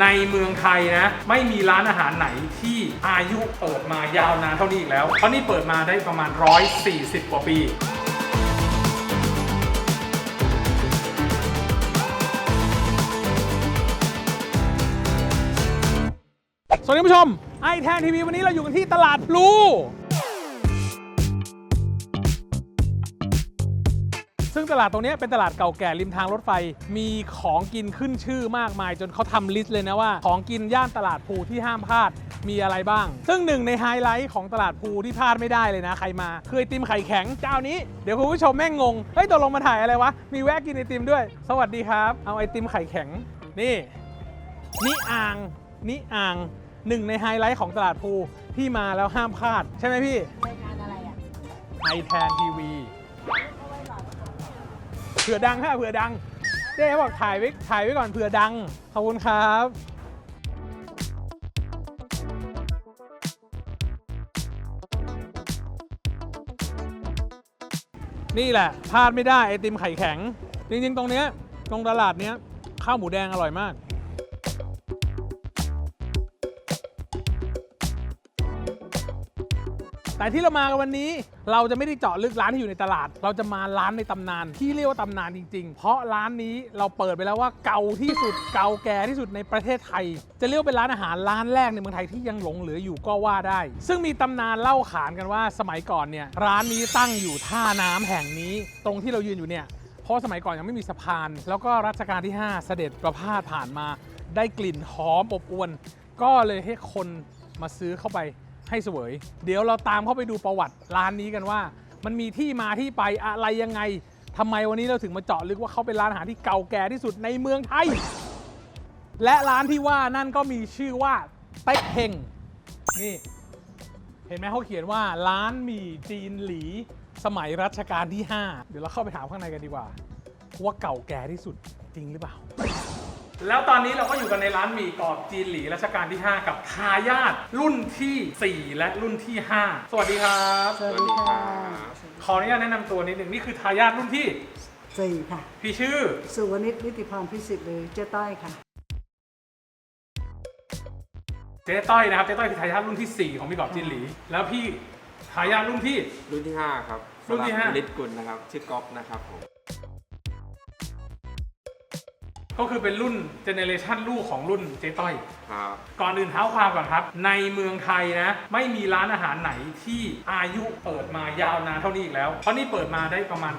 ในเมืองไทยนะ ไม่มีร้านอาหารไหนที่อายุเปิดมายาวนานเท่านี้อีกแล้ว เพราะนี่เปิดมาได้ประมาณ 140 กว่าปีสวัสดีคุณผู้ชมไอแทนทีวีวันนี้เราอยู่กันที่ตลาดพลู งตลาดตรงเนี้ยเป็นตลาดเก่าแก่ริมทางรถไฟ มีของกินขึ้นชื่อมากมาย จนเขาทำลิสต์เลยนะว่า ของกินย่านตลาดภูที่ห้ามพลาดมีอะไรบ้าง ซึ่งหนึ่งในไฮไลท์ของตลาดภูที่พลาดไม่ได้เลยนะ ใครมาคือไอติมไข่แข็งเจ้านี้ เดี๋ยวคุณผู้ชมแม่งงง เฮ้ยตกลงมาถ่ายอะไรวะ มีแวะกินไอติมด้วย สวัสดีครับ เอาไอติมไข่แข็ง นี่นี่อ่างนี่อ่างหนึ่งในไฮไลท์ของตลาดภูที่มาแล้วห้ามพลาด ใช่ไหมพี่รายการอะไรอะไอแทนทีวี เผื่อดังค่ะเผื่อดังเจ๊บอกถ่ายไว้ถ่ายไว้ก่อนเผื่อดัง ขอบคุณครับนี่แหละพลาดไม่ได้ไอติมไข่แข็ง จริงๆ ตรงเนี้ยตรงตลาดเนี้ยข้าวหมูแดงอร่อยมาก แต่ที่เรามากันวันนี้เราจะไม่ได้เจาะลึกร้านที่อยู่ในตลาด เราจะมาร้านในตำนานที่เรียกว่าตำนานจริง ๆ เพราะร้านนี้เราเปิดไปแล้วว่าเก่าที่สุดเก่าแก่ที่สุดในประเทศไทย จะเรียกเป็นร้านอาหารร้านแรกในเมืองไทยที่ยังหลงเหลืออยู่ก็ว่าได้ ซึ่งมีตำนานเล่าขานกันว่าสมัยก่อนเนี่ยร้านนี้ตั้งอยู่ท่าน้ำแห่งนี้ ตรงที่เรายืนอยู่เนี่ยเพราะสมัยก่อนยังไม่มีสะพาน แล้วก็รัชกาลที่ 5 เสด็จประพาสผ่านมา ได้กลิ่นหอมอบอวน ก็เลยให้คนมาซื้อเข้าไป ให้เสวย เดี๋ยวเราตามเข้าไปดูประวัติร้านนี้กันว่า มันมีที่มาที่ไปอะไรยังไงทำไมวันนี้เราถึงมาเจาะลึกว่าเขาเป็นร้านอาหารที่เก่าแก่ที่สุดในเมืองไทย และร้านที่ว่านั่นก็มีชื่อว่าเต็กเฮงนี่เห็นไหมเขาเขียนว่าร้านหมี่จีนหลีสมัยรัชกาลที่ 5 เดี๋ยวเราเข้าไปถามข้างในกันดีกว่า ว่าเก่าแก่ที่สุดจริงหรือเปล่า แล้วตอนนี้เราก็อยู่กันในร้านหมี่กรอบจีนหลีรัชกาลที่ 5 กับทายาทรุ่นทีสี่ 4 และรุ่นที่ 5 สวัสดีครับสวัสดีค่ะ ขออนุญาตแนะนำตัวนิดหนึ่งนี่คือทายาทรุ่นที่ สี่ค่ะ พี่ชื่อ สุวนิชนิติพรพิสิทธิ์หรือเจ๊ต้อยค่ะ เจ๊ต้อยนะครับ เจ๊ต้อยคือทายาทรุ่นทีสี่4 ของพี่กรอบจีนหลี แล้วพี่ทายาทรุ่นที่ รุ่นที่ 5 ครับรุ่นที่ห้าลิตกุลนะครับ ชื่อก๊อฟนะครับผม ก็คือเป็นรุ่นเจเนเรชันลูกของรุ่นเจ๊ต้อย ครับ ก่อนอื่นเท้าความก่อนครับ ในเมืองไทยนะ ไม่มีร้านอาหารไหนที่อายุเปิดมายาวนานเท่านี้อีกแล้ว เพราะนี่เปิดมาได้ประมาณ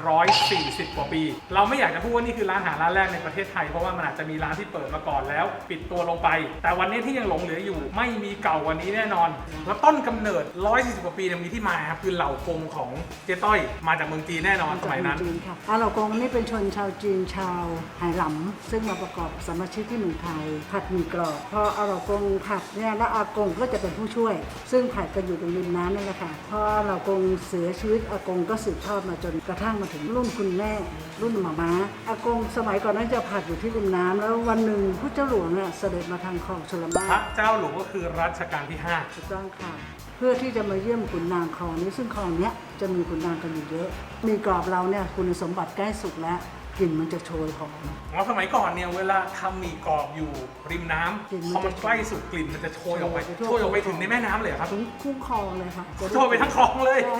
140 กว่าปี เราไม่อยากจะพูดว่านี่คือร้านอาหารร้านแรกในประเทศไทย เพราะว่ามันอาจจะมีร้านที่เปิดมาก่อนแล้ว ปิดตัวลงไป แต่วันนี้ที่ยังหลงเหลืออยู่ ไม่มีเก่ากว่านี้แน่นอน แล้วต้นกำเนิด 140 กว่าปีเนี่ยมีที่มาครับคือเหล่ากงของเจ๊ต้อย มาจากเมืองจีนแน่นอนสมัยนั้นจีนค่ะอาเหล่ากงนี่เป็นชนชาวจีนชาวไหหลำซึ่งมาประกอบสมาชิกที่เมืองไทย ผัดหมี่กรอบพออาเหล่ากงผัดเนี่ยแล้วอากงก็จะเป็นผู้ช่วย ซึ่งผัดกันอยู่ตรงริมน้ำนั่นแหละค่ะพออาเหล่ากงเสียชีวิตอากงก็สืบทอดมาจนกระทั่งมาถึงรุ่นคุณแม่ รุ่นหมาม้าอากงสมัยก่อนนั้นจะผัดอยู่ที่ริมน้ำแล้ววันหนึ่งพระเจ้าหลวงเนี่ยเสด็จมาทางคลองชลพมาระศเจ้าหลวงก็คือรัชกาลที่ห้าถูกต้องค่ะ เพื่อที่จะมาเยี่ยมขุนนางคลองนี้ซึ่งคลองเนี้ยจะมีขุนนางกันอยู่เยอะ มีกรอบเราเนี่ยคุณสมบัติใกล้สุกแล้ว กลิ่นมันจะโชยหอม อ๋อสมัยก่อนเนี่ยเวลาทำหมี่กรอบอยู่ริมน้กลิ่นำมันพอมันใกล้สุดกลิ่นมันจะโชยออกไปโชยไปทั่วโชยออกไปถึงในแม่น้ำเลยเหรอครับถึงคุ้งคลองเลยค่ะจะด้โชยไปทั้งคลองเลย ใช่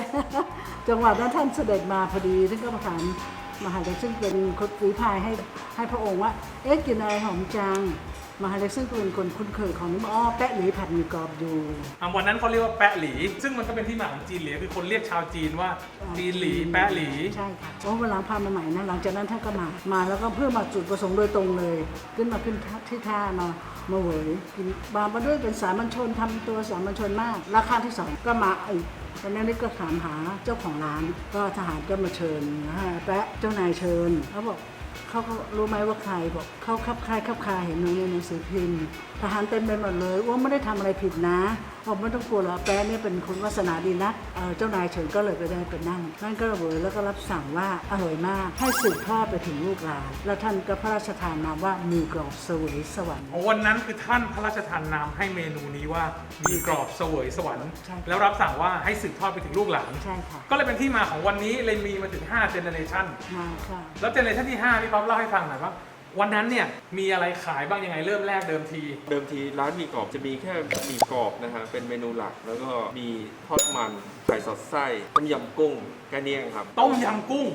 จังหวัดนั้นท่านเสด็จมาพอดีท่านก็มาถามมหาเล็กซึ่งเป็นคนฝีพายให้ให้พระองค์ว่า เอ๊ะกลินอะไรหอมจัง มหาเล็กซึ่งเป็นคนคุ้นเคยของนี่อ้อแปะหลีผัดหมีกรอบอยู่ อะวันนั้นเขาเรียกว่าแปะหลี ซึ่งมันก็เป็นที่มาของจีนหลีคือคนเรียกชาวจีนว่าจีนหลีแปะหลี ใช่ค่ะเพราะเวลาพามาใหม่นะหลังจากนั้นท่านก็มามาแล้วก็เพื่อมาจุดประสงค์โดยตรงเลย ขึ้นมาขึ้นที่ท่ามามาเหวยกินมามาด้วยเป็นสามัญชนทำตัวสามัญชนมากราคาที่สองก็มาอีกตอนนั้นนี่ก็ถามหาเจ้าของร้าน ก็ทหารก็มาเชิญนะฮะแปะเจ้านายเชิญเขาบอก เขารู้ไหมว่าใครบอกเขาคับคายคับคายเห็นในหนังสือพิมพ์ทหารเต็มไปหมดเลยว่าไม่ได้ทำอะไรผิดนะบอกไม่ต้องกลัวหรอกแป๊ะเนี่ยเป็นคนวาสนาดีนักเอ่อเจ้านายเชิญก็เลยไปได้ไปนั่งท่านก็ระเวยแล้วก็รับสั่งว่าอร่อยมากให้สืบทอดไปถึงลูกหลานแล้วท่านก็พระราชทานนามว่ามีกรอบเสวยสวรรค์วันนั้นคือท่านพระราชทานนามให้เมนูนี้ว่ามีกรอบเสวยสวรรค์ใช่แล้วรับสั่งว่าให้สืบทอดไปถึงลูกหลานใช่ค่ะก็เลยเป็นที่มาของวันนี้เลยมีมาถึง5เจเนเรชันมาค่ะแล้วเจเนเรชันที่5พี่ป๊อปเล่าให้ฟังหน่อยว่า วันนั้นเนี่ยมีอะไรขายบ้างยังไงเริ่มแรกเดิมที เดิมทีร้านหมีกรอบจะมีแค่หมีกรอบนะฮะเป็นเมนูหลักแล้วก็มีทอดมันไข่สอดไส้ต้มยำกุ้งแค่นี้เองครับ ต้มยำกุ้ง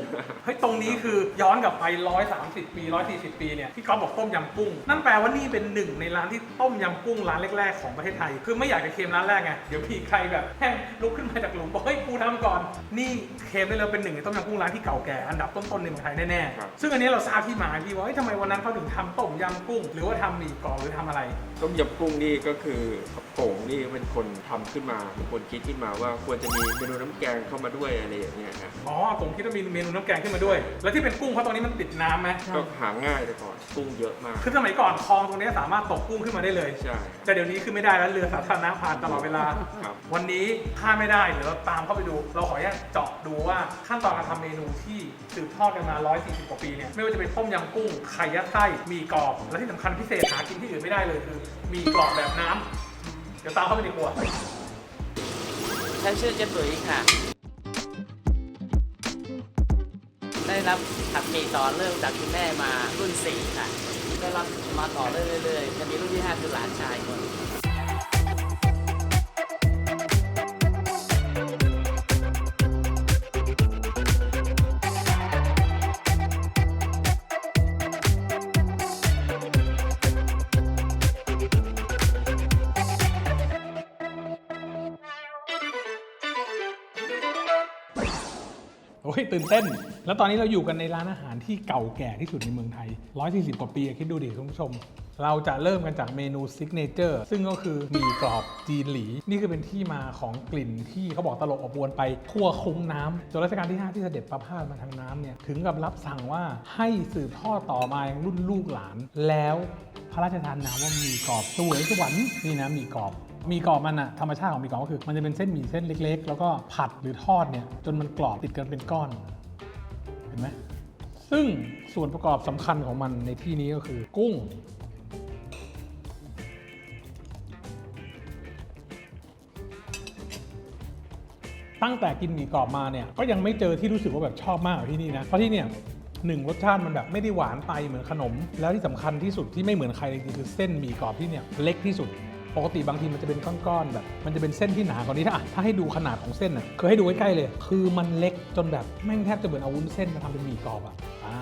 เฮ้ยตรงนี้คือย้อนกลับไป 130 ปี 140 ปีเนี่ยที่ก๊อฟบอกต้มยำกุ้ง นั่นแปลว่านี่เป็นหนึ่งในร้านที่ต้มยำกุ้งร้านแรกๆของประเทศไทย คือไม่อยากจะเคลมร้านแรกไง เดี๋ยวพี่ใครแบบแห้งลุกขึ้นมาจากหลุมบอกเฮ้ยกูทำก่อน นี่เคลมได้เลยเป็นหนึ่งในต้มยำกุ้งร้านที่เก่าแก่อันดับต้นๆในเมืองไทยแน่ครับๆซึ่งอันนี้เราทราบที่มาพี่ว่าเฮ้ยทำไมวันนั้นเขาถึงทำต้มยำกุ้ง หรือว่าทำหมี่กรอบหรือทำอะไร ต้มยำกุ้งนี่ก็คือโป่งนี่เป็นคนทำขึ้นมาเป็นคนคิดขึ้นมาว่าควรจะมีเมนูน้ำแกงเข้ามาด้วยอะไรอย่างเงี้ยครับอ๋อผมคิดว่ามีเมนูน้ำแกงขึ้นมาด้วย แล้วที่เป็นกุ้งเพราะตรงนี้มันติดน้ำไหมใช่ก็หาง่ายแต่ก่อนกุ้งเยอะมาก คือสมัยก่อนคลองตรงนี้สามารถตกกุ้งขึ้นมาได้เลยใช่แต่เดี๋ยวนี้คือไม่ได้แล้วเรือสาธารณะผ่านตลอดเวลาครับวันนี้ถ้าไม่ได้เดี๋ยวเราตามเข้าไปดู เราขออนุญาตเจาะดูว่าขั้นตอนการทำเมนูที่สืบทอดกันมา 140 กว่าปีเนี่ยไม่ว่าจะเป็นต้มยำกุ้งไข่ยัดไส้หมีกรอบและที่สำคัญพิเศษหากินที่อื่นไม่ได้เลยคือหมีกรอบแบบน้ำ เดี๋ยวตามเข้าไปในครัวฉันชื่อเจ๊ตุ๋ยค่ะ ได้รับขับขี่ต่อเรื่องจากคุณแม่มารุ่น4ค่ะ ได้รับมาต่อเรื่อยๆจะมีรุ่นที่5คือหลานชายคน อ้ยตื่นเต้น แล้วตอนนี้เราอยู่กันในร้านอาหารที่เก่าแก่ที่สุดในเมืองไทย 140 กว่าปีคิดดูดิคุณผู้ชม เราจะเริ่มกันจากเมนูซิกเนเจอร์ซึ่งก็คือหมี่กรอบจีนหลี นี่คือเป็นที่มาของกลิ่นที่เขาบอกตลบอบอวนไปทั่วคุ้งน้ำจนรัชกาลที่ 5 ที่เสด็จประพาสมาทางน้ำเนี่ยถึงกับรับสั่งว่าให้สืบทอดต่อมายังรุ่นลูกหลาน แล้วพระราชทานนามว่าหมี่กรอบสวยสวรรค์นี่นะหมี่กรอบ มีกรอบมันอะธรรมชาติของมีกรอบก็คือ มันจะเป็นเส้นหมี่เส้นเล็ก ๆ แล้วก็ผัดหรือทอดเนี่ยจนมันกรอบติดกันเป็นก้อน เห็นไหมซึ่งส่วนประกอบสำคัญของมันในที่นี้ก็คือ กุ้ง ตั้งแต่กินหมี่กรอบมาเนี่ยก็ยังไม่เจอที่รู้สึกว่าแบบชอบมากกว่าที่นี่นะเพราะที่เนี่ยหนึ่งรสชาติมันแบบไม่ได้หวานไปเหมือนขนม แล้วที่สำคัญที่สุดที่ไม่เหมือนใครเลยจริงๆคือเส้นหมี่กรอบที่เนี่ยเล็กที่สุด ปกติบางทีมันจะเป็นก้อนๆแบบ มันจะเป็นเส้นที่หนากว่านี้ถ้าถ้าให้ดูขนาดของเส้นอะคือให้ดูใกล้ๆเลย คือมันเล็กจนแบบแม่งแทบจะเหมือนเอาวุ้นเส้นมาทำเป็นหมี่กรอบอะอ่า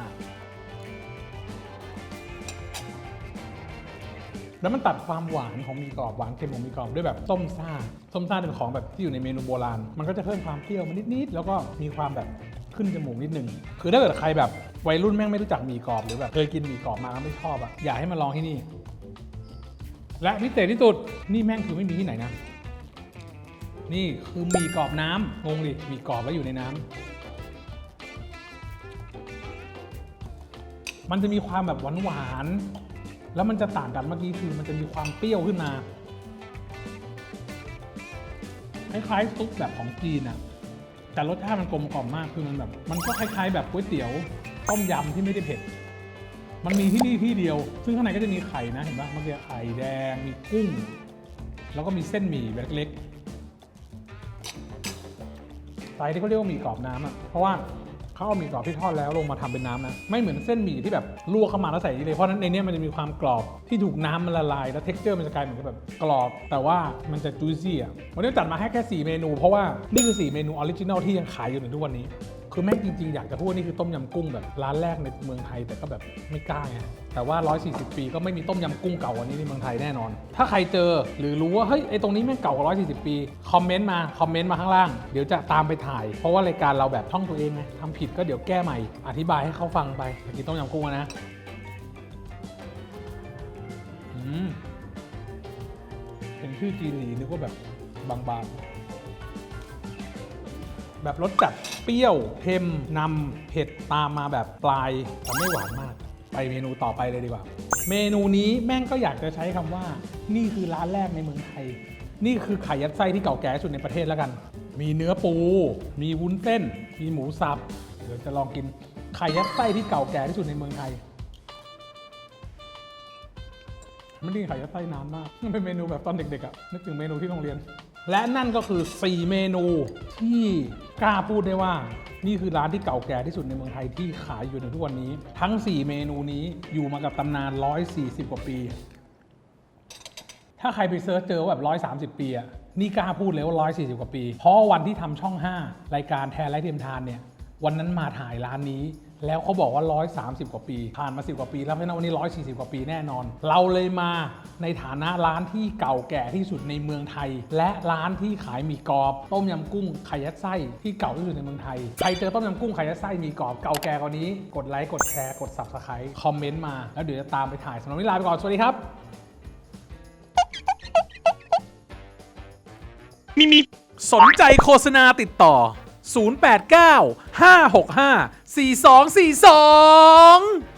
แล้วมันตัดความหวานของหมีกรอบหวานเค็มของหมีกรอบด้วยแบบส้มซ่าส้มซ่าเป็นของแบบที่อยู่ในเมนูโบราณ มันก็จะเพิ่มความเปรี้ยวมานิดๆแล้วก็มีความแบบขึ้นจมูกนิดนึง คือถ้าเกิดใครแบบวัยรุ่นแม่งไม่รู้จักหมี่กรอบหรือแบบเคยกินหมี่กรอบมาแล้วไม่ชอบอะอยากให้มาลองที่นี่ และพิเศษที่สุดนี่แม่งคือไม่มีที่ไหนนะ นี่คือหมี่กรอบน้ำงงดิหมี่กรอบแล้วอยู่ในน้ำมันจะมีความแบบหวานๆแล้วมันจะต่างกันเมื่อกี้คือมันจะมีความเปรี้ยวขึ้นมาคล้ายๆซุปแบบของจีนอะแต่รสชาติมันกลมกล่อมมากคือมันแบบ มันก็คล้ายๆแบบก๋วยเตี๋ยวต้มยำที่ไม่ได้เผ็ด มันมีที่นี่ที่เดียว ซึ่งข้างในก็จะมีไข่นะเห็นปะเมื่อกี้ไข่แดง มีกุ้ง แล้วก็มีเส้นหมี่แบบเล็กๆไซส์ที่เขาเรียกว่าหมี่กรอบน้ำอะ เพราะว่าเขาเอาหมี่กรอบที่ทอดแล้วลงมาทำเป็นน้ำนะ ไม่เหมือนเส้นหมี่ที่แบบลวกเข้ามาแล้วใส่เลย เพราะฉะนั้นในนี้มันจะมีความกรอบที่ถูกน้ำมันละลาย แล้วเท็กเจอร์มันจะกลายเหมือนแบบกรอบ แต่ว่ามันจะจุยซี่อะ วันนี้จัดมาให้แค่ 4 เมนู เพราะว่านี่คือ 4 เมนูออริจินอลที่ยังขายอยู่ในทุกวันนี้ คือแม่งจริงๆ อยากจะพูดว่านี่คือต้มยำกุ้งแบบร้านแรกในเมืองไทยแต่ก็แบบไม่กล้าไงแต่ว่า 140 ปีก็ไม่มีต้มยำกุ้งเก่ากว่านี้ในเมืองไทยแน่นอน ถ้าใครเจอหรือรู้ว่าเฮ้ยไอตรงนี้แม่งเก่ากว่า 140 ปี คอมเมนต์มาคอมเมนต์มาข้างล่าง เดี๋ยวจะตามไปถ่าย เพราะว่ารายการเราแบบท่องตัวเองไงทำผิดก็เดี๋ยวแก้ใหม่ อธิบายให้เขาฟังไปอยากกินต้มยำกุ้งนะอืมเห็นชื่อจีนหลีนึกว่าแบบบางๆ แบบรสจัดเปรี้ยวเค็มนำเผ็ดตามมาแบบปลายแต่ไม่หวานมาก ไปเมนูต่อไปเลยดีกว่า เมนูนี้แม่งก็อยากจะใช้คำว่า นี่คือร้านแรกในเมืองไทย นี่คือไข่ยัดไส้ที่เก่าแก่ที่สุดในประเทศแล้วกัน มีเนื้อปู มีวุ้นเส้น มีหมูสับเดี๋ยวจะลองกินไข่ยัดไส้ที่เก่าแก่ที่สุดในเมืองไทยมันดีไข่ยัดไส้น้ำมากมันเป็นเมนูแบบตอนเด็กๆอะนึกถึงเมนูที่โรงเรียน และนั่นก็คือ 4 เมนูที่กล้าพูดได้ว่า นี่คือร้านที่เก่าแก่ที่สุดในเมืองไทยที่ขายอยู่ในทุกวันนี้ ทั้ง 4 เมนูนี้อยู่มากับตำนาน 140 กว่าปี ถ้าใครไปเซิร์ชเจอแบบ 130 ปีอะนี่กล้าพูดเลยว่า 140 กว่าปี เพราะวันที่ทำช่อง 5 รายการแทนและเทียมทานเนี่ย วันนั้นมาถ่ายร้านนี้ แล้วเขาบอกว่า 130 กว่าปี ผ่านมา 10 กว่าปีแล้วเพราะนั้นวันนี้ 140 กว่าปีแน่นอน เราเลยมาในฐานะร้านที่เก่าแก่ที่สุดในเมืองไทย และร้านที่ขายหมี่กรอบ ต้มยำกุ้งไข่ยัดไส้ที่เก่าที่สุดในเมืองไทยใครเจอต้มยำกุ้งไข่ยัดไส้หมี่กรอบเก่าแก่กว่านี้ กดไลค์กดแชร์กด subscribe คอมเมนต์มาแล้วเดี๋ยวจะตามไปถ่ายสำหรับวันนี้ลาไปก่อนสวัสดีครับมีมีสนใจโฆษณาติดต่อ 089 565 4242